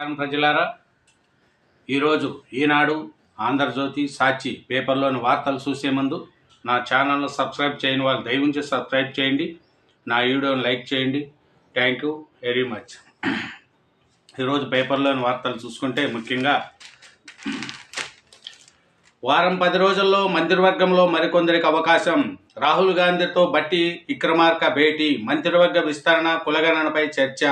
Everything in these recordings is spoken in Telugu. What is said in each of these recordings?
నమస్కారం ప్రజలారా. ఈరోజు ఈనాడు ఆంధ్రజ్యోతి సాక్షి పేపర్లోని వార్తలు చూసే ముందు నా ఛానల్ను సబ్స్క్రైబ్ చేయని వాళ్ళు దయవుంచి సబ్స్క్రైబ్ చేయండి. నా వీడియోని లైక్ చేయండి. Thank you very much. ఈరోజు పేపర్లోని వార్తలు చూసుకుంటే ముఖ్యంగా వారం పది రోజుల్లో మంత్రివర్గంలో మరికొందరికి అవకాశం. రాహుల్ గాంధీతో బట్టి విక్రమార్క భేటీ మంత్రివర్గ విస్తరణ కులగణనపై చర్చ.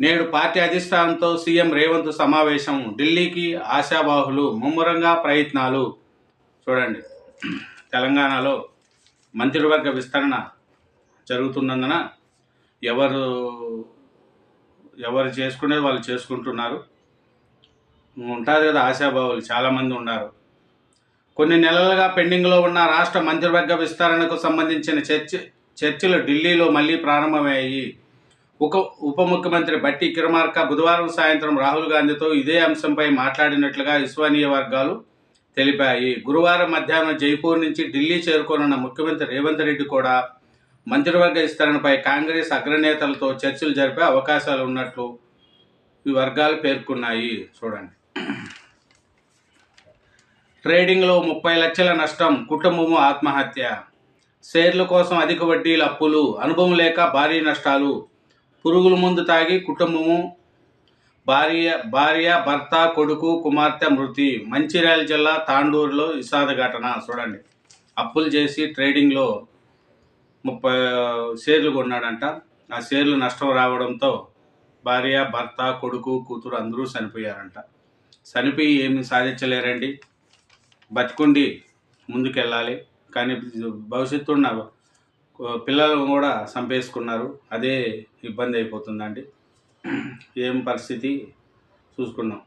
నేడు పార్టీ అధిష్టానంతో సీఎం రేవంత్ సమావేశం ఢిల్లీకి ఆశాబాహులు ముమ్మరంగా ప్రయత్నాలు. చూడండి తెలంగాణలో మంత్రివర్గ విస్తరణ జరుగుతున్నందున ఎవరు ఎవరు చేసుకునేది వాళ్ళు చేసుకుంటున్నారు. ఉంటుంది కదా ఆశాబాహులు చాలామంది ఉన్నారు. కొన్ని నెలలుగా పెండింగ్లో ఉన్న రాష్ట్ర మంత్రివర్గ విస్తరణకు సంబంధించిన చర్చ చర్చలు ఢిల్లీలో మళ్ళీ ప్రారంభమయ్యాయి. ఉప ఉప ముఖ్యమంత్రి బట్టి కిరమార్క బుధవారం సాయంత్రం రాహుల్ గాంధీతో ఇదే అంశంపై మాట్లాడినట్లుగా విశ్వనీయ వర్గాలు తెలిపాయి. గురువారం మధ్యాహ్నం జైపూర్ నుంచి ఢిల్లీ చేరుకోనున్న ముఖ్యమంత్రి రేవంత్ రెడ్డి కూడా మంత్రివర్గ విస్తరణపై కాంగ్రెస్ అగ్రనేతలతో చర్చలు జరిపే అవకాశాలు ఉన్నట్లు ఈ వర్గాలు పేర్కొన్నాయి. చూడండి. ట్రేడింగ్లో ముప్పై లక్షల నష్టం కుటుంబము ఆత్మహత్య. షేర్ల కోసం అధిక వడ్డీల అప్పులు అనుభవం లేక భారీ నష్టాలు. పురుగుల ముందు తాగి కుటుంబము భార్య భార్య భర్త కొడుకు కుమార్తె మృతి. మంచిర్యాల జిల్లా తాండూరులో విషాద ఘటన. చూడండి. అప్పులు చేసి ట్రేడింగ్లో ముప్పై షేర్లు కొన్నాడంట. ఆ షేర్లు నష్టం రావడంతో భార్య భర్త కొడుకు కూతురు అందరూ చనిపోయారంట. చనిపోయి ఏమి సాధించలేరండి. బతికుండి ముందుకెళ్ళాలి. కానీ భవిష్యత్తు ఉన్న పిల్లలను కూడా చంపేసుకున్నారు. అదే ఇబ్బంది అయిపోతుందండి. ఏం పరిస్థితి? చూసుకున్నాం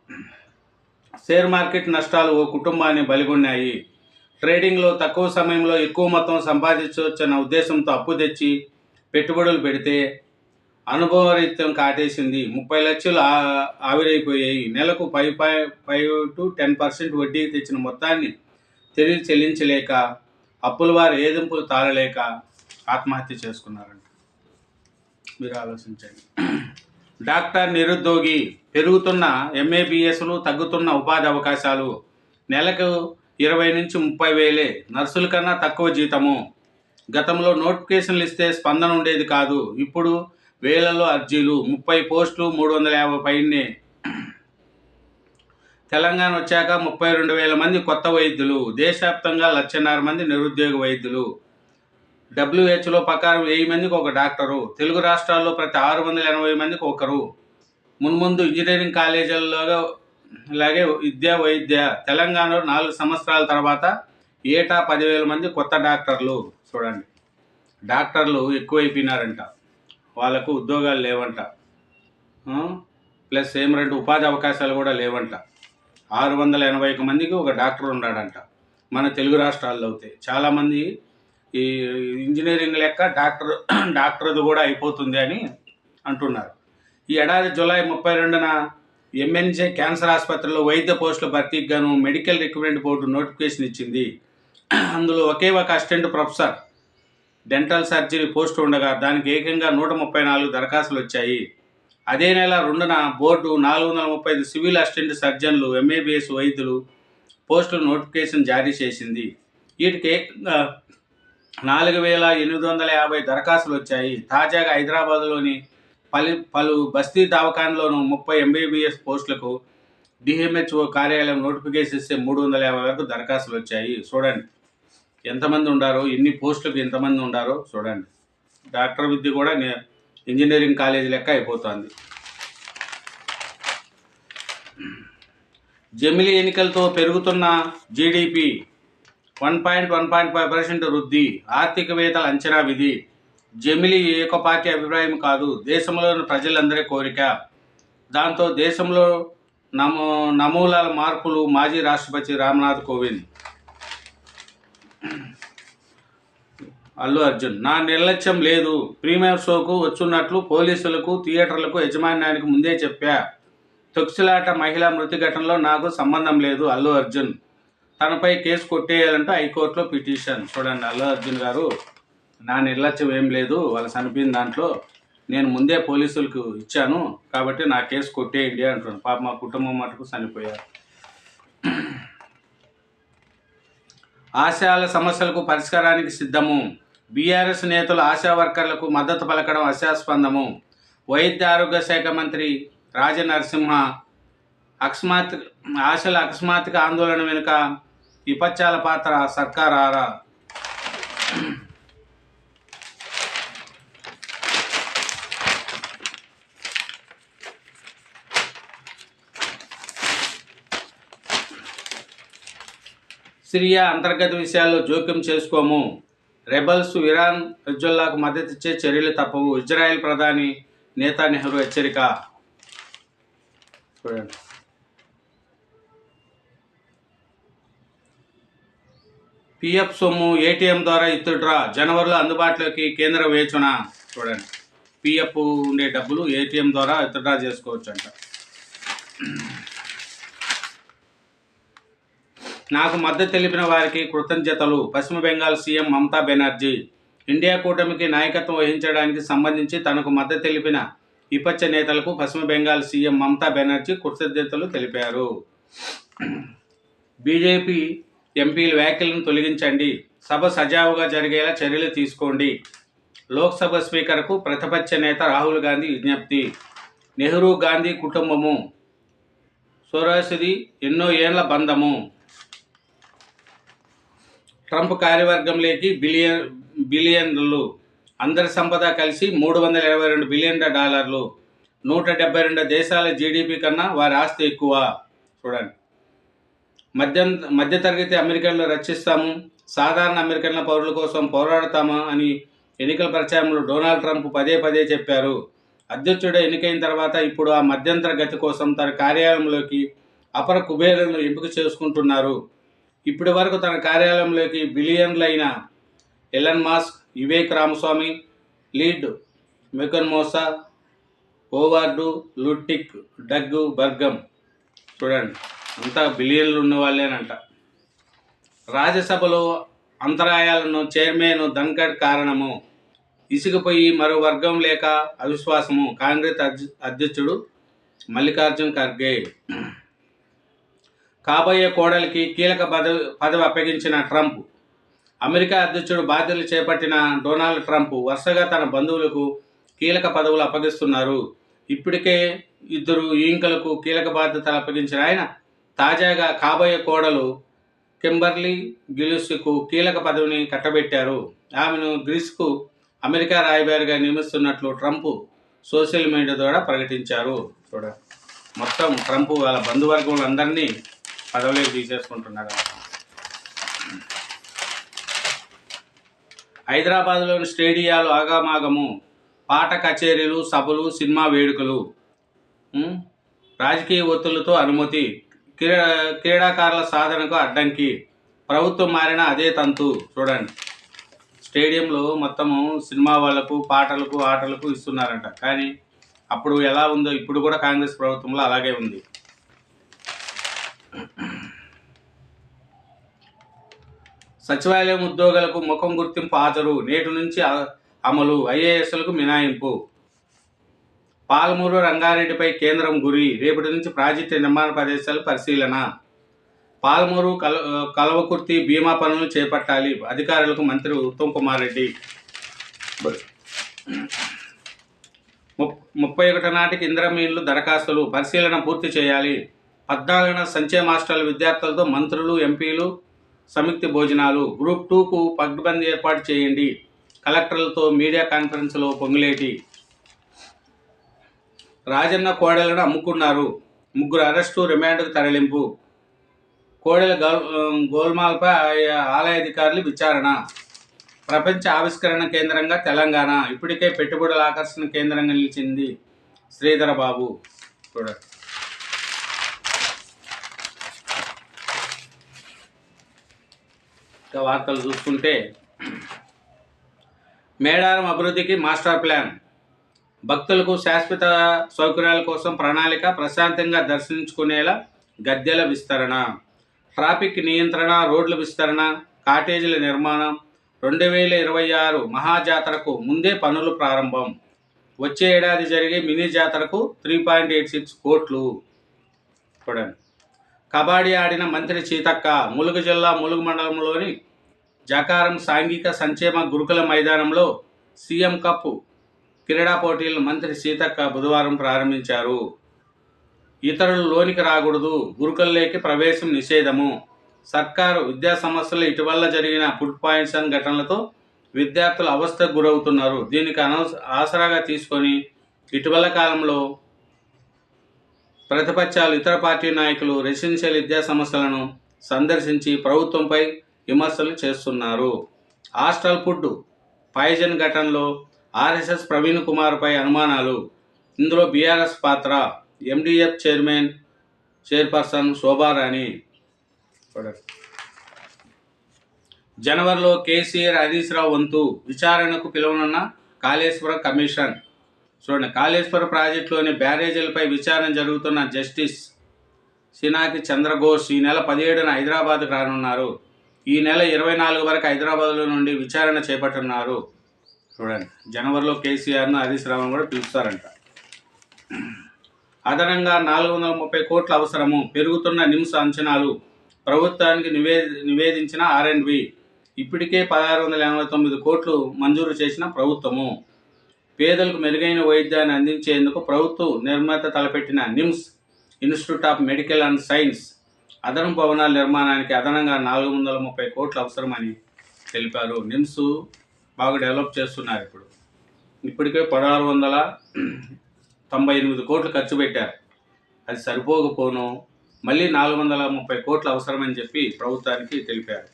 షేర్ మార్కెట్ నష్టాలు ఓ కుటుంబాన్ని బలిగొన్నాయి. ట్రేడింగ్లో తక్కువ సమయంలో ఎక్కువ మొత్తం సంపాదించవచ్చన్న ఉద్దేశంతో అప్పు తెచ్చి పెట్టుబడులు పెడితే అనుభవరీత్యం కాటేసింది. ముప్పై లక్షలు ఆవిరైపోయాయి. నెలకు five five five to ten percent వడ్డీ తెచ్చిన మొత్తాన్ని తిరిగి చెల్లించలేక అప్పుల వారు ఏదింపులు తాళలేక ఆత్మహత్య చేసుకున్నారంట. మీరు ఆలోచించండి. డాక్టర్ నిరుద్యోగి పెరుగుతున్న ఎంఏబిఎస్లు తగ్గుతున్న ఉపాధి అవకాశాలు నెలకు ఇరవై నుంచి ముప్పై వేలే నర్సుల కన్నా తక్కువ జీతము. గతంలో నోటిఫికేషన్లు ఇస్తే స్పందన ఉండేది కాదు. ఇప్పుడు వేలలో అర్జీలు ముప్పై పోస్టులు మూడు వందల యాభై పైనే. తెలంగాణ వచ్చాక ముప్పై రెండు వేల మంది కొత్త వైద్యులు దేశవ్యాప్తంగా లక్షన్నర మంది నిరుద్యోగ వైద్యులు. డబ్ల్యూహెచ్లో ప్రకారం వెయ్యి మందికి ఒక డాక్టరు తెలుగు రాష్ట్రాల్లో ప్రతి ఆరు వందల ఎనభై మందికి ఒకరు. మున్ముందు ఇంజనీరింగ్ కాలేజీల్లో అలాగే విద్య వైద్య తెలంగాణలో నాలుగు సంవత్సరాల తర్వాత ఏటా పదివేల మంది కొత్త డాక్టర్లు. చూడండి. డాక్టర్లు ఎక్కువైపోయినారంట. వాళ్ళకు ఉద్యోగాలు లేవంట. ప్లస్ ఏం రెండు ఉపాధి అవకాశాలు కూడా లేవంట. ఆరు వందల ఎనభై ఒక మందికి ఒక డాక్టర్ ఉన్నాడంట. మన తెలుగు రాష్ట్రాల్లో అయితే. చాలామంది ఈ ఇంజనీరింగ్ లెక్క డాక్టర్ డాక్టర్ది కూడా అయిపోతుంది అని అంటున్నారు. ఈ ఏడాది జూలై ముప్పై రెండున ఎంఎన్జే క్యాన్సర్ ఆసుపత్రిలో వైద్య పోస్టుల భర్తీకి గాను మెడికల్ రిక్రూట్మెంట్ బోర్డు నోటిఫికేషన్ ఇచ్చింది. అందులో ఒకే ఒక assistant professor. Dental surgery post ఉండగా దానికి ఏకంగా నూట ముప్పై నాలుగు దరఖాస్తులు వచ్చాయి. అదే నెల రెండున బోర్డు నాలుగు వందల ముప్పై ఐదు సివిల్ అసిస్టెంట్ సర్జన్లు ఎంఏబిఎస్ వైద్యులు పోస్టులు నోటిఫికేషన్ జారీ చేసింది. వీటికి ఏకంగా నాలుగు వేల ఎనిమిది వందల యాభై దరఖాస్తులు వచ్చాయి. తాజాగా హైదరాబాద్లోని పలు పలు బస్తీ దవాఖానలోను ముప్పై ఎంబీబీఎస్ పోస్టులకు డిఎంహెచ్ఓ కార్యాలయం నోటిఫికేషన్ ఇస్తే మూడు వందల యాభై వరకు దరఖాస్తులు వచ్చాయి. చూడండి. ఎంతమంది ఉండారో ఎన్ని పోస్టులకు ఎంతమంది ఉండారో చూడండి. డాక్టర్ విద్య కూడా ఇంజనీరింగ్ కాలేజీ లెక్క అయిపోతుంది. జమిలీ ఎన్నికలతో పెరుగుతున్న GDP one point one point five percent వృద్ధి ఆర్థికవేత్తల అంచనా విధి. జమిలి ఏక అభిప్రాయం కాదు దేశంలోని ప్రజలందరి కోరిక. దాంతో దేశంలో నమో నమూలాల మార్పులు మాజీ రాష్ట్రపతి రామ్నాథ్ కోవింద్. అల్లు అర్జున్ నా నిర్లక్ష్యం లేదు. ప్రీమియర్ షోకు వచ్చున్నట్లు పోలీసులకు థియేటర్లకు యజమాన్యానికి ముందే చెప్పా. తొక్సిలాట మహిళా మృతి ఘటనలో నాకు సంబంధం లేదు అల్లు అర్జున్. తనపై కేసు కొట్టేయాలంటూ హైకోర్టులో పిటిషన్. చూడండి అల్లు అర్జున్ గారు నా నిర్లక్ష్యం ఏం లేదు వాళ్ళు చనిపోయిన దాంట్లో నేను ముందే పోలీసులకు ఇచ్చాను కాబట్టి నా కేసు కొట్టేయండి అంటున్నాను పాప మా కుటుంబం మటుకు చనిపోయారు. ఆశయాల సమస్యలకు పరిష్కారానికి సిద్ధము. బీఆర్ఎస్ నేతలు ఆశా వర్కర్లకు మద్దతు పలకడం అశాస్పందము. వైద్య ఆరోగ్య శాఖ మంత్రి రాజనరసింహ అకస్మాత్ ఆశల అకస్మాత్తుగా ఆందోళన వెనుక విపత్యాల పాత్ర సర్కారారా సిరియా అంతర్గత విషయాల్లో జోక్యం చేసుకోము. రెబల్స్ ఇరాన్ హెజ్జుల్లాకు మద్దతిచ్చే చర్యలు తప్పవు. ఇజ్రాయెల్ ప్రధాని నేతా నెహ్రూ హెచ్చరిక. చూడండి. పిఎఫ్ సొమ్ము ఏటీఎం ద్వారా ఇత్తుడ్రా. జనవరిలో అందుబాటులోకి కేంద్ర వేచన. చూడండి. పిఎఫ్ ఉండే డబ్బులు ఏటీఎం ద్వారా విత్డ్రా చేసుకోవచ్చు అంట నాకు మద్దతు తెలిపిన వారికి కృతజ్ఞతలు. పశ్చిమ బెంగాల్ సీఎం మమతా బెనర్జీ. ఇండియా కూటమికి నాయకత్వం వహించడానికి సంబంధించి తనకు మద్దతు తెలిపిన విపక్ష నేతలకు పశ్చిమ బెంగాల్ సీఎం మమతా బెనర్జీ కృతజ్ఞతలు తెలిపారు. బీజేపీ ఎంపీల వ్యాఖ్యలను తొలగించండి. సభ సజావుగా జరిగేలా చర్యలు తీసుకోండి. లోక్సభ స్పీకర్కు ప్రతిపక్ష నేత రాహుల్ గాంధీ విజ్ఞప్తి. నెహ్రూ గాంధీ కుటుంబము. సోరాసిది ఎన్నో ఏండ్ల బంధము. ట్రంప్ కార్యవర్గంలోకి బిలియన్ బిలియన్లు. అందరి సంపద కలిసి మూడు వందల ఇరవై రెండు బిలియన్ల డాలర్లు. నూట డెబ్బై రెండు దేశాల జీడిపి కన్నా వారి ఆస్తి ఎక్కువ. చూడండి. మధ్య మధ్యతరగతి అమెరికన్లు రక్షిస్తాము. సాధారణ అమెరికన్ల పౌరుల కోసం పోరాడతామా అని ఎన్నికల ప్రచారంలో డొనాల్డ్ ట్రంప్ పదే పదే చెప్పారు. అధ్యక్షుడు ఎన్నికైన తర్వాత ఇప్పుడు ఆ మధ్యంతర గతి కోసం తన కార్యాలయంలోకి అపర కుబేరులను ఎంపిక చేసుకుంటున్నారు. ఇప్పటి వరకు తన కార్యాలయంలోకి బిలియన్లైన Elon Musk Vivek Ramaswamy Linda McMahon Mosa ఓవార్డు లుటిక్ డగ్గు బర్గం చూడండి. అంతా బిలియన్లు ఉన్నవాళ్ళేనంట రాజ్యసభలో అంతరాయాలను చైర్మన్ దంకడ్ కారణము ఇసుకుపోయి మరో వర్గం లేక అవిశ్వాసము కాంగ్రెస్ అధ్య- అధ్యక్షుడు మల్లికార్జున్ ఖర్గే. కాబోయే కోడలికి కీలక పదవి పదవి అప్పగించిన ట్రంప్. అమెరికా అధ్యక్షుడు బాధ్యతలు చేపట్టిన డొనాల్డ్ ట్రంప్ వరుసగా తన బంధువులకు కీలక పదవులు అప్పగిస్తున్నారు. ఇప్పటికే ఇద్దరు ఈంకలకు కీలక బాధ్యతలు అప్పగించిన ఆయన తాజాగా కాబోయే కోడలు కింబర్లీ గిలుస్కు కీలక పదవిని కట్టబెట్టారు. ఆమెను గ్రీస్కు అమెరికా రాయబారిగా నియమిస్తున్నట్లు ట్రంప్ సోషల్ మీడియా ద్వారా ప్రకటించారు. చూడ మొత్తం ట్రంప్ వాళ్ళ బంధువర్గంలందరినీ పదవిలోకి తీసేసుకుంటున్నారు. హైదరాబాద్లోని స్టేడియాలు ఆగమాగము. పాట కచేరీలు సభలు సినిమా వేడుకలు. రాజకీయ ఒత్తులతో అనుమతి క్రీడా క్రీడాకారుల సాధనకు అడ్డంకి. ప్రభుత్వం మారిన అదే తంతు. చూడండి. స్టేడియంలో మొత్తము సినిమా వాళ్ళకు పాటలకు ఆటలకు ఇస్తున్నారంట. కానీ అప్పుడు ఎలా ఉందో ఇప్పుడు కూడా కాంగ్రెస్ ప్రభుత్వంలో అలాగే ఉంది. సచివాలయం ఉద్యోగులకు ముఖం గుర్తింపు హాజరు. నేటి నుంచి అ- అమలు. ఐఏఎస్లకు మినహాయింపు పాలమూరు రంగారెడ్డిపై కేంద్రం గురి రేపటి నుంచి ప్రాజెక్టు నిర్మాణ ప్రదేశాలు పరిశీలన. పాలమూరు కల కలవకుర్తి బీమా పనులు చేపట్టాలి అధికారులకు మంత్రి ఉత్తమ్ కుమార్ రెడ్డి. ముప్- ముప్పై ఒకటి నాటికి ఇంద్రమీన్లు దరఖాస్తులు పరిశీలన పూర్తి చేయాలి. పద్నాలుగున సంచయ మాస్టర్ల విద్యార్థులతో మంత్రులు ఎంపీలు సంయుక్త భోజనాలు. గ్రూప్ టూకు పగ్బంద్ ఏర్పాటు చేయండి. కలెక్టర్లతో మీడియా కాన్ఫరెన్స్లో పొంగులేటి. రాజన్న కోడలను అమ్ముకున్నారు. ముగ్గురు అరెస్టు రిమాండ్కు తరలింపు. కోడెల గోల్ గోల్మాల్పై ఆయా ఆలయ అధికారులు విచారణ. ప్రపంచ ఆవిష్కరణ కేంద్రంగా తెలంగాణ. ఇప్పటికే పెట్టుబడుల ఆకర్షణ కేంద్రంగా నిలిచింది శ్రీధర బాబు చూడండి. ఇంకా వార్తలు చూసుకుంటే మేడారం అభివృద్ధికి మాస్టర్ ప్లాన్. భక్తులకు శాశ్వత సౌకర్యాల కోసం ప్రణాళిక ప్రశాంతంగా దర్శించుకునేలా గద్దెల విస్తరణ ట్రాఫిక్ నియంత్రణ రోడ్ల విస్తరణ కాటేజీల నిర్మాణం. రెండు వేల ఇరవై ఆరు మహాజాతరకు ముందే పనులు ప్రారంభం. వచ్చే ఏడాది జరిగే మినీ జాతరకు త్రీ పాయింట్ ఎయిట్ సిక్స్ కోట్లు. చూడండి. కబడ్డీ ఆడిన మంత్రి సీతక్క ములుగు జిల్లా ములుగు మండలంలోని జకారం సాంఘిక సంక్షేమ గురుకుల మైదానంలో సీఎం కప్ క్రీడా పోటీలను మంత్రి సీతక్క బుధవారం ప్రారంభించారు. ఇతరులు లోనికి రాకూడదు గురుకుల్లోకి ప్రవేశం నిషేధము. సర్కారు విద్యా సంస్థలు ఇటీవల జరిగిన ఫుడ్ పాయిజన్ ఘటనలతో విద్యార్థులు అవస్థకు గురవుతున్నారు. దీనికి అనవస ఆసరాగా తీసుకొని ఇటీవల కాలంలో ప్రతిపక్షాలు ఇతర పార్టీ నాయకులు రెసిడెన్షియల్ విద్యా సంస్థలను సందర్శించి ప్రభుత్వంపై విమర్శలు చేస్తున్నారు. హాస్టల్ ఫుడ్ పాయిజన్ ఘటనలో ఆర్ఎస్ఎస్ ప్రవీణ్ కుమార్పై అనుమానాలు. ఇందులో బీఆర్ఎస్ పాత్ర ఎండిఎఫ్ చైర్మన్ చైర్పర్సన్ శోభారాణి. జనవరిలో కేసీఆర్ హరీష్ రావు వంతు విచారణకు పిలువనున్న కాళేశ్వరం కమిషన్. చూడండి కాళేశ్వర ప్రాజెక్టులోని బ్యారేజీలపై విచారణ జరుగుతున్న జస్టిస్ సినాకి చంద్రఘోష్ ఈ నెల పదిహేడున హైదరాబాద్కు రానున్నారు. ఈ నెల ఇరవై నాలుగు వరకు హైదరాబాద్లో నుండి విచారణ చేపట్టనున్నారు. చూడండి. జనవరిలో కేసీఆర్ను హరీష్ రావును కూడా పిలుస్తారంట. అదనంగా నాలుగు వందల ముప్పై కోట్ల అవసరము పెరుగుతున్న నిమ్స్ అంచనాలు ప్రభుత్వానికి నివే నివేదించిన ఆర్ఎండ్బి ఇప్పటికే పదహారు వందల ఎనభై తొమ్మిది కోట్లు మంజూరు చేసిన ప్రభుత్వము. పేదలకు మెరుగైన వైద్యాన్ని అందించేందుకు ప్రభుత్వం నిర్మాత తలపెట్టిన NIMS institute of medical and science అదనపు భవనాల నిర్మాణానికి అదనంగా నాలుగు వందల ముప్పై కోట్లు అవసరమని తెలిపారు. నిమ్స్ బాగా డెవలప్ చేస్తున్నారు ఇప్పుడు. ఇప్పటికే పదహారు వందల తొంభై ఎనిమిది కోట్లు ఖర్చు పెట్టారు. అది సరిపోకపోను మళ్ళీ నాలుగు వందల ముప్పై కోట్లు అవసరమని చెప్పి ప్రభుత్వానికి తెలిపారు.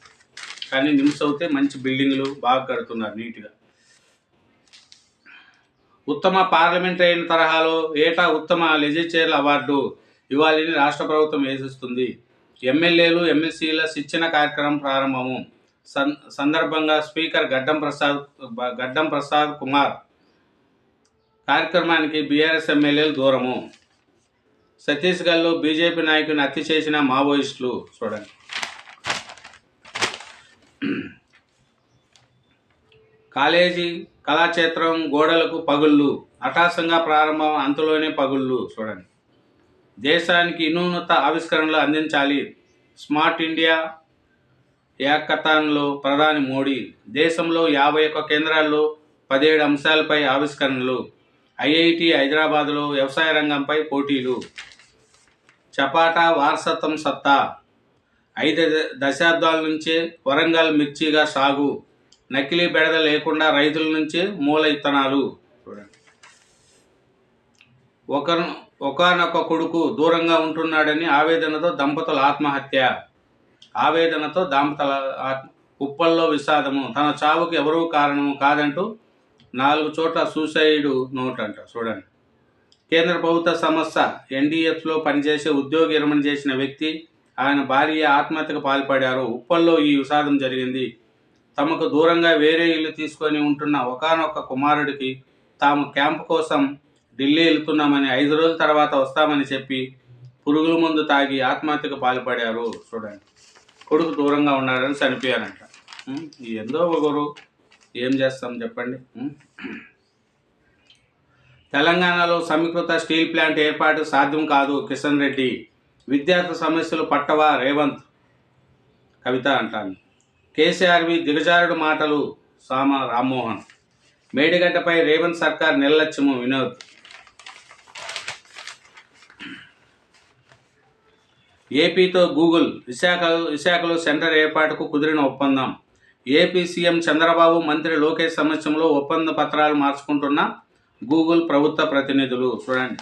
కానీ నిమ్స్ అయితే మంచి బిల్డింగ్లు బాగా కడుతున్నారు నీట్గా. ఉత్తమ పార్లమెంటరీ తరహాలో ఏటా ఉత్తమ లెజిస్లేచర్ అవార్డు ఇవ్వాలని రాష్ట్ర ప్రభుత్వం వేసిస్తుంది ఎమ్మెల్యేలు ఎమ్మెల్సీల శిక్షణ కార్యక్రమం ప్రారంభము. సన్ సందర్భంగా స్పీకర్ గడ్డం ప్రసాద్ గడ్డం ప్రసాద్ కుమార్. కార్యక్రమానికి బీఆర్ఎస్ ఎమ్మెల్యేలు దూరము ఛత్తీస్గఢ్లో బీజేపీ నాయకుని హత్య చేసిన మావోయిస్టులు చూడండి. కాలేజీ కళాక్షేత్రం గోడలకు పగుళ్ళు అటాసంగా ప్రారంభం అంతలోనే పగుళ్ళు చూడండి. దేశానికి ఇన్నూనత ఆవిష్కరణలు అందించాలి. స్మార్ట్ ఇండియా ఏకతాన్లో ప్రధాని మోడీ దేశంలో యాభై ఒక్క కేంద్రాల్లో పదిహేడు అంశాలపై ఆవిష్కరణలు ఐఐటి హైదరాబాద్లో వ్యవసాయ రంగంపై పోటీలు. చపాటా వారసత్వం సత్తా. ఐదు ద- దశాబ్దాల నుంచే వరంగల్ మిర్చిగా సాగు. నకిలీ బెడద లేకుండా రైతుల నుంచే మూల ఇత్తనాలు. ఒకరు ఒకనొక కొడుకు దూరంగా ఉంటున్నాడని ఆవేదనతో దంపతుల ఆత్మహత్య. ఆవేదనతో దాంపతల ఉప్పల్లో కుప్పల్లో విషాదము. తన చావుకు ఎవరూ కారణము కాదంటూ నాలుగు చోట్ల సూసైడ్ నోట్ అంట చూడండి. కేంద్ర ప్రభుత్వ సంస్థ ఎన్డీఎఫ్లో పనిచేసే ఉద్యోగి విరమణ చేసిన వ్యక్తి ఆయన భార్య ఆత్మహత్యకు పాల్పడారు. ఉప్పల్లో ఈ విషాదం జరిగింది. తమకు దూరంగా వేరే ఇల్లు తీసుకొని ఉంటున్న ఒకానొక కుమారుడికి తాము క్యాంపు కోసం ఢిల్లీ వెళ్తున్నామని ఐదు రోజుల తర్వాత వస్తామని చెప్పి పురుగుల మందు తాగి ఆత్మహత్యకు పాల్పడారు. చూడండి. కొడుకు దూరంగా ఉన్నాడని చనిపోయారంట. ఎందో ఏందో ఒకరు ఏం చేస్తాం చెప్పండి? తెలంగాణలో సమీకృత స్టీల్ ప్లాంట్ ఏర్పాటు సాధ్యం కాదు కిషన్ రెడ్డి. విద్యార్థి సమస్యలు పట్టవా రేవంత్? కవిత అంటాను. కేసీఆర్వి దిగజారుడు మాటలు సామ రామ్మోహన్. మేడిగడ్డపై రేవంత్ సర్కార్ నిర్లక్ష్యము వినోద్. ఏపీతో గూగుల్ విశాఖ విశాఖలో సెంటర్ ఏర్పాటుకు కుదిరిన ఒప్పందం. ఏపీ సీఎం చంద్రబాబు మంత్రి లోకేష్ సమక్షంలో ఒప్పంద పత్రాలు మార్చుకుంటున్న గూగుల్ ప్రభుత్వ ప్రతినిధులు. చూడండి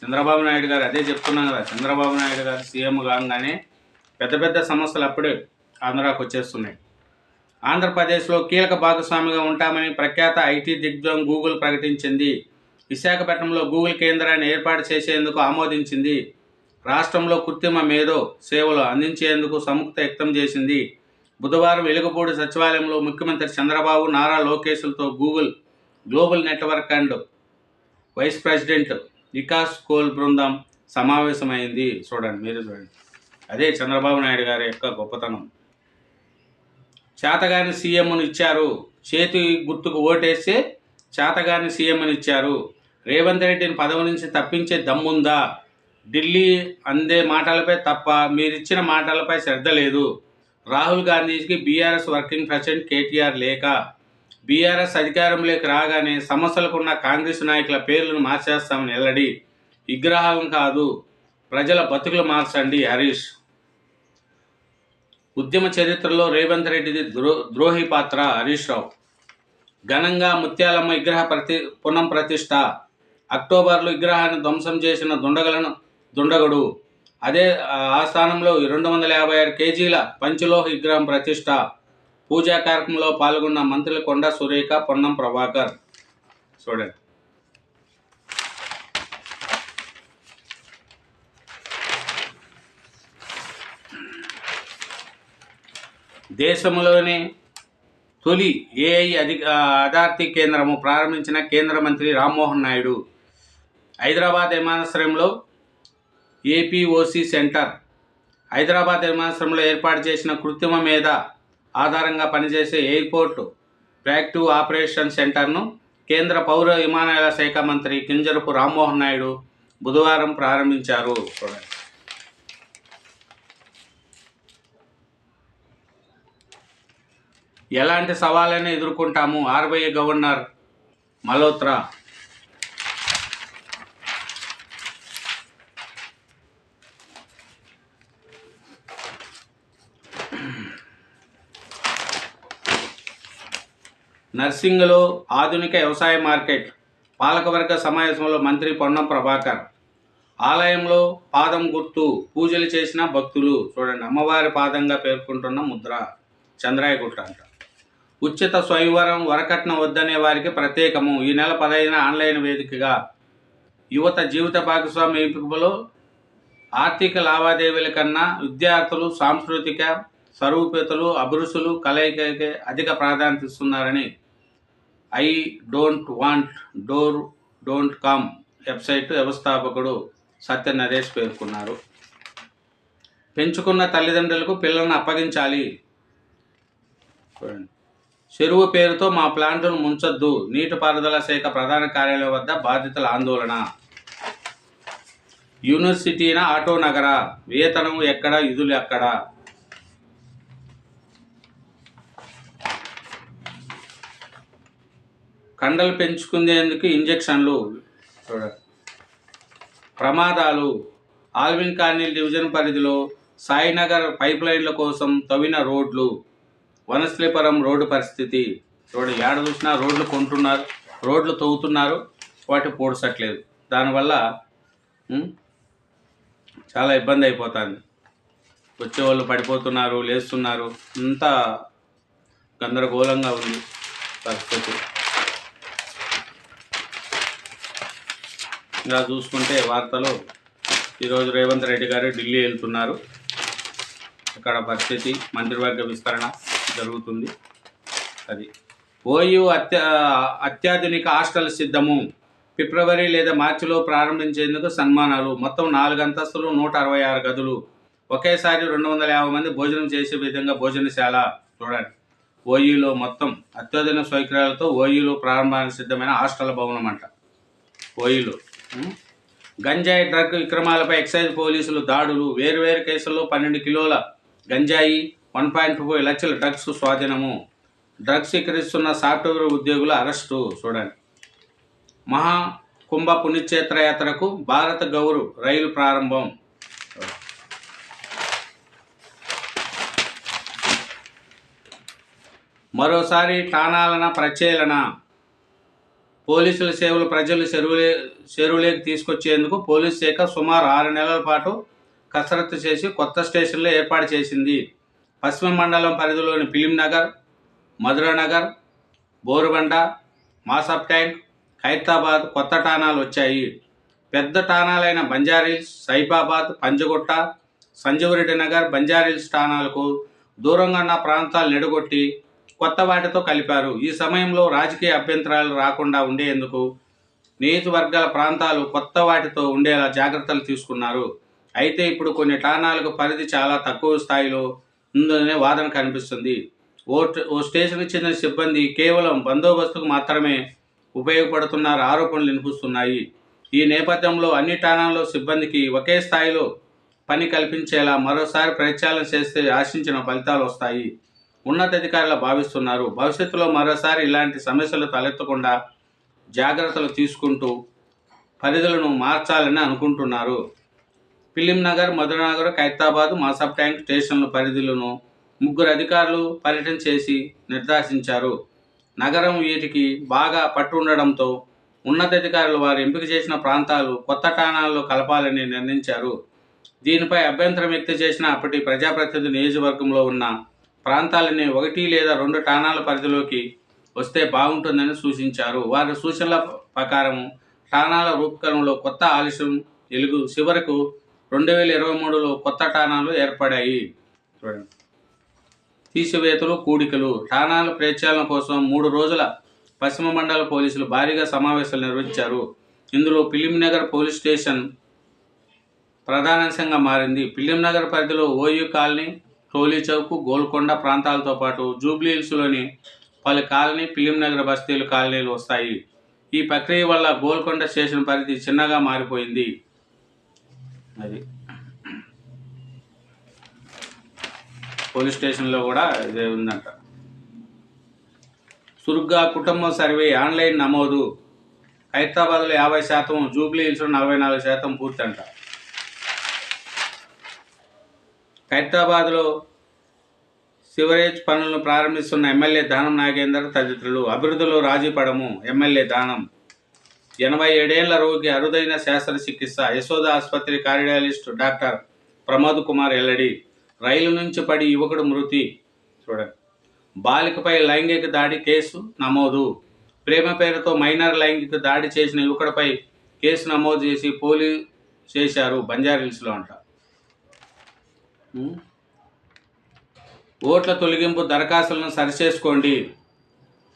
చంద్రబాబు నాయుడు గారు అదే చెప్తున్నాం కదా చంద్రబాబు నాయుడు గారు సీఎం కాగానే పెద్ద పెద్ద సమస్యలు అప్పుడే ఆంధ్రాకు వచ్చేస్తున్నాయి. ఆంధ్రప్రదేశ్లో కీలక భాగస్వామిగా ఉంటామని ప్రఖ్యాత ఐటీ దిగ్జం గూగుల్ ప్రకటించింది. విశాఖపట్నంలో గూగుల్ కేంద్రాన్ని ఏర్పాటు చేసేందుకు ఆమోదించింది రాష్ట్రంలో కృత్రిమ మేధో సేవలు అందించేందుకు సముక్త వ్యక్తం చేసింది. బుధవారం వెలుగుపూడి సచివాలయంలో ముఖ్యమంత్రి Chandrababu Nara లోకేష్లతో Google global network and vice president Vikas Kol బృందం సమావేశమైంది. చూడండి మీరు చూడండి. అదే చంద్రబాబు నాయుడు గారి యొక్క గొప్పతనం. చేతగాని సీఎంను ఇచ్చారు. చేతి గుర్తుకు ఓటేస్తే చేతగాని సీఎంని ఇచ్చారు. రేవంత్ రెడ్డిని పదవి నుంచి తప్పించే దమ్ముందా? ఢిల్లీ అందే మాటలపై తప్ప మీరిచ్చిన మాటలపై శ్రద్ధ లేదు. రాహుల్ గాంధీకి బీఆర్ఎస్ వర్కింగ్ ప్రెసిడెంట్ కేటీఆర్ లేక. బీఆర్ఎస్ అధికారంలోకి రాగానే సమస్యలకున్న కాంగ్రెస్ నాయకుల పేర్లను మార్చేస్తామని ఎల్లడి. విగ్రహం కాదు ప్రజల బతుకులు మార్చండి హరీష్. ఉద్యమ చరిత్రలో రేవంత్ రెడ్డిది ద్రో ద్రోహి పాత్ర హరీష్ రావు. ఘనంగా ముత్యాలమ్మ విగ్రహ ప్రతి పునం ప్రతిష్ట. అక్టోబర్లో విగ్రహాన్ని ధ్వంసం చేసిన దుండగలను దుండగుడు. అదే ఆ స్థానంలో రెండు వందల యాభై ఆరు కేజీల పంచలోహ విగ్రహం ప్రతిష్ట. పూజా కార్యక్రమంలో పాల్గొన్న మంత్రులు కొండ సురేఖ పొన్నం ప్రభాకర్. చూడండి. దేశంలోనే తొలి ఏఐ అధి అథారిటీ కేంద్రము ప్రారంభించిన కేంద్ర మంత్రి రామ్మోహన్ నాయుడు. హైదరాబాద్ విమానాశ్రయంలో ఏపీఓసి సెంటర్. హైదరాబాద్ విమానాశ్రయంలో ఏర్పాటు చేసిన కృత్రిమ మీద ఆధారంగా పనిచేసే ఎయిర్పోర్ట్ ప్రాక్టివ్ ఆపరేషన్ సెంటర్ను కేంద్ర పౌర విమానయాల శాఖ మంత్రి కింజరపు రామ్మోహన్ నాయుడు బుధవారం ప్రారంభించారు. ఎలాంటి సవాళ్ళైనా ఎదుర్కొంటాము? ఆర్బీఐ గవర్నర్ మల్హోత్రా నర్సింగ్లో ఆధునిక వ్యవసాయ మార్కెట్ పాలకవర్గ సమావేశంలో మంత్రి పొన్నం ప్రభాకర్. ఆలయంలో పాదం గుర్తు పూజలు చేసిన భక్తులు చూడండి అమ్మవారి పాదంగా పేర్కొంటున్న ముద్ర చంద్రాయగుట్ట అంట. ఉచిత స్వయంవరం వరకట్నం వద్దనే వారికి ప్రత్యేకము. ఈ నెల పదహైదున ఆన్లైన్ వేదికగా యువత జీవిత భాగస్వామి ఎంపికలో ఆర్థిక లావాదేవీల కన్నా విద్యార్థులు సాంస్కృతిక స్వరూపతలు అభిరుచులు కలయికకే అధిక ప్రాధాన్యత ఇస్తున్నారని ఐ డోంట్ వాంట్ డోర్ డోంట్ కామ్ వెబ్సైట్ వ్యవస్థాపకుడు సత్య నరేష్ పేర్కొన్నారు. పెంచుకున్న తల్లిదండ్రులకు పిల్లలను అప్పగించాలి. చెరువు పేరుతో మా ప్లాంట్ను ముంచొద్దు. నీటిపారుదల శాఖ ప్రధాన కార్యాలయం వద్ద బాధితుల ఆందోళన. యూనివర్సిటీన ఆటో నగర. వేతనం ఎక్కడ? విధులు ఎక్కడ? కండలు పెంచుకునేందుకు ఇంజెక్షన్లు. ప్రమాదాలు. ఆల్విన్ కార్నిల్ డివిజన్ పరిధిలో సాయినగర్ పైప్ లైన్ల కోసం తవ్విన రోడ్లు. వనశ్లీపురం రోడ్డు పరిస్థితి. చూడండి ఏడ చూసినా రోడ్లు కొంటున్నారు రోడ్లు తవ్వుతున్నారు వాటి పూడ్చట్లేదు దానివల్ల చాలా ఇబ్బంది అయిపోతుంది. వచ్చేవాళ్ళు పడిపోతున్నారు లేస్తున్నారు అంతా గందరగోళంగా ఉంది పరిస్థితి. ఇలా చూసుకుంటే వార్తలు. ఈరోజు రేవంత్ రెడ్డి గారు ఢిల్లీ వెళ్తున్నారు. అక్కడ పరిస్థితి మంత్రివర్గ విస్తరణ జరుగుతుంది. అది. ఓయూ అత్య అత్యాధునిక హాస్టల్ సిద్ధము. ఫిబ్రవరి లేదా మార్చిలో ప్రారంభించేందుకు సన్మానాలు. మొత్తం నాలుగు అంతస్తులు నూట అరవై ఆరు గదులు. ఒకేసారి రెండు వందల యాభై మంది భోజనం చేసే విధంగా భోజనశాల చూడండి. ఓయూలో మొత్తం అత్యాధునిక సౌకర్యాలతో ఓయూలో ప్రారంభానికి సిద్ధమైన హాస్టల్ భవనం అంట ఓయూలో. గంజాయి డ్రగ్ విక్రమాలపై ఎక్సైజ్ పోలీసులు దాడులు. వేరువేరు కేసుల్లో పన్నెండు కిలోల గంజాయి వన్ పాయింట్ ఫైవ్ లక్షల డ్రగ్స్ స్వాధీనము. డ్రగ్స్ విక్రయిస్తున్న సాఫ్ట్వేర్ ఉద్యోగుల అరెస్టు. చూడండి. మహా కుంభ పుణ్యక్షేత్ర యాత్రకు భారత గౌరు రైలు ప్రారంభం. మరోసారి ఠాణాలన ప్రచేలన పోలీసుల సేవలు ప్రజలు చెరువులే చెరువులేకి తీసుకొచ్చేందుకు పోలీస్ శాఖ సుమారు ఆరు నెలల పాటు కసరత్తు చేసి కొత్త స్టేషన్లు ఏర్పాటు చేసింది. పశ్చిమ మండలం పరిధిలోని ఫిలింనగర్ మధురానగర్ బోరుబండ మాసప్ ట్యాంక్ ఖైరతాబాద్ కొత్త ఠాణాలు వచ్చాయి. పెద్ద ఠాణాలైన బంజారీల్స్ సైబాబాద్ పంజగుట్ట సంజీవరెడ్డి నగర్ బంజారీల్స్ ఠాణాలకు దూరంగా ఉన్న ప్రాంతాలు నెడగొట్టి కొత్త వాటితో కలిపారు. ఈ సమయంలో రాజకీయ అభ్యంతరాలు రాకుండా ఉండేందుకు నియోజకవర్గాల ప్రాంతాలు కొత్త వాటితో ఉండేలా జాగ్రత్తలు తీసుకున్నారు. అయితే ఇప్పుడు కొన్ని ఠాణాలకు పరిధి చాలా తక్కువ స్థాయిలో ఉందనే వాదన కనిపిస్తుంది. ఓ ఓ స్టేషన్కి చెందిన సిబ్బంది కేవలం బందోబస్తుకు మాత్రమే ఉపయోగపడుతున్నారు ఆరోపణలు వినిపిస్తున్నాయి. ఈ నేపథ్యంలో అన్ని ఠాణాల్లో సిబ్బందికి ఒకే స్థాయిలో పని కల్పించేలా మరోసారి ప్రచారం చేస్తే ఆశించిన ఫలితాలు వస్తాయి. ఉన్నతాధికారులు భావిస్తున్నారు. భవిష్యత్తులో మరోసారి ఇలాంటి సమస్యలు తలెత్తకుండా జాగ్రత్తలు తీసుకుంటూ పరిధులను మార్చాలని అనుకుంటున్నారు. ఫిలింనగర్ మధురనగర్ ఖైరతాబాద్ మాసబ్ ట్యాంక్ స్టేషన్ల పరిధులను ముగ్గురు అధికారులు పర్యటన చేసి నిర్దేశించారు. నగరం వీటికి బాగా పట్టు ఉండడంతో ఉన్నతాధికారులు వారు ఎంపిక చేసిన ప్రాంతాలు కొత్త ఠాణాల్లో కలపాలని నిర్ణయించారు. దీనిపై అభ్యంతరం వ్యక్తం చేసిన అప్పటి ప్రజాప్రతినిధి నియోజకవర్గంలో ఉన్న ప్రాంతాలని ఒకటి లేదా రెండు ఠాణాల పరిధిలోకి వస్తే బాగుంటుందని సూచించారు. వారి సూచనల ప్రకారం ఠాణాల రూపకరణలో కొత్త ఆలస్యం ఎలుగు చివరకు రెండు వేల ఇరవై మూడులో కొత్త ఠాణాలు ఏర్పడాయి. తీసివేతలు కూడికలు. ఠాణాల ప్రచారణ కోసం మూడు రోజుల పశ్చిమ మండల పోలీసులు భారీగా సమావేశాలు నిర్వహించారు. ఇందులో పిలింనగర్ పోలీస్ స్టేషన్ ప్రధానాంశంగా మారింది. పిలింనగర్ పరిధిలో ఓయూ కాలనీ టోలీ చౌక్ గోల్కొండ ప్రాంతాలతో పాటు జూబ్లీ హిల్స్లోని పలు కాలనీ ఫిలిం నగర్ బస్తీలు కాలనీలు వస్తాయి. ఈ ప్రక్రియ వల్ల గోల్కొండ స్టేషన్ పరిధి చిన్నగా మారిపోయింది. అది. పోలీస్ స్టేషన్లో కూడా ఇదే ఉందంట. చురుగ్గా కుటుంబ సర్వే ఆన్లైన్ నమోదు. హైదరాబాద్లో యాభై శాతం జూబ్లీ హిల్స్లో నలభై నాలుగు శాతం పూర్తి అంట ఖైరతాబాద్లో సివరేజ్ పనులను ప్రారంభిస్తున్న ఎమ్మెల్యే దానం నాగేందర్ తదితరులు అభివృద్ధిలో రాజీ పడము. ఎమ్మెల్యే దానం. ఎనభై ఏడేళ్ళ రోగి అరుదైన శస్త్రచికిత్స యశోద ఆసుపత్రి కార్డియాలజిస్ట్ డాక్టర్ ప్రమోద్ కుమార్ ఎల్లడి. రైలు నుంచి పడి యువకుడు మృతి. చూడండి. బాలికపై లైంగిక దాడి కేసు నమోదు. ప్రేమ పేరుతో మైనర్ లైంగిక దాడి చేసిన యువకుడిపై కేసు నమోదు చేసి పోలీ చేశారు బంజారాహిల్స్లో అంట. ఓట్ల తొలగింపు దరఖాస్తులను సరిచేసుకోండి.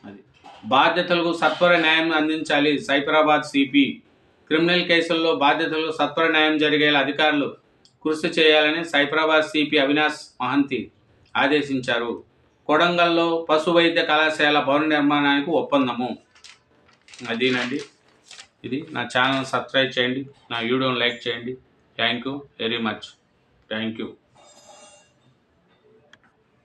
అది. బాధ్యతలకు సత్వర న్యాయం అందించాలి సైబరాబాద్ సిపి. క్రిమినల్ కేసుల్లో బాధ్యతలకు సత్వర న్యాయం జరిగేలా అధికారులు కృషి చేయాలని సైబరాబాద్ సిపి అవినాష్ మహంతి ఆదేశించారు. కొడంగల్లో పశు వైద్య కళాశాల భవన నిర్మాణానికి ఒప్పందము. అదేనండి. ఇది నా ఛానల్ సబ్స్క్రైబ్ చేయండి నా వీడియోని లైక్ చేయండి. Thank you very much. Thank you.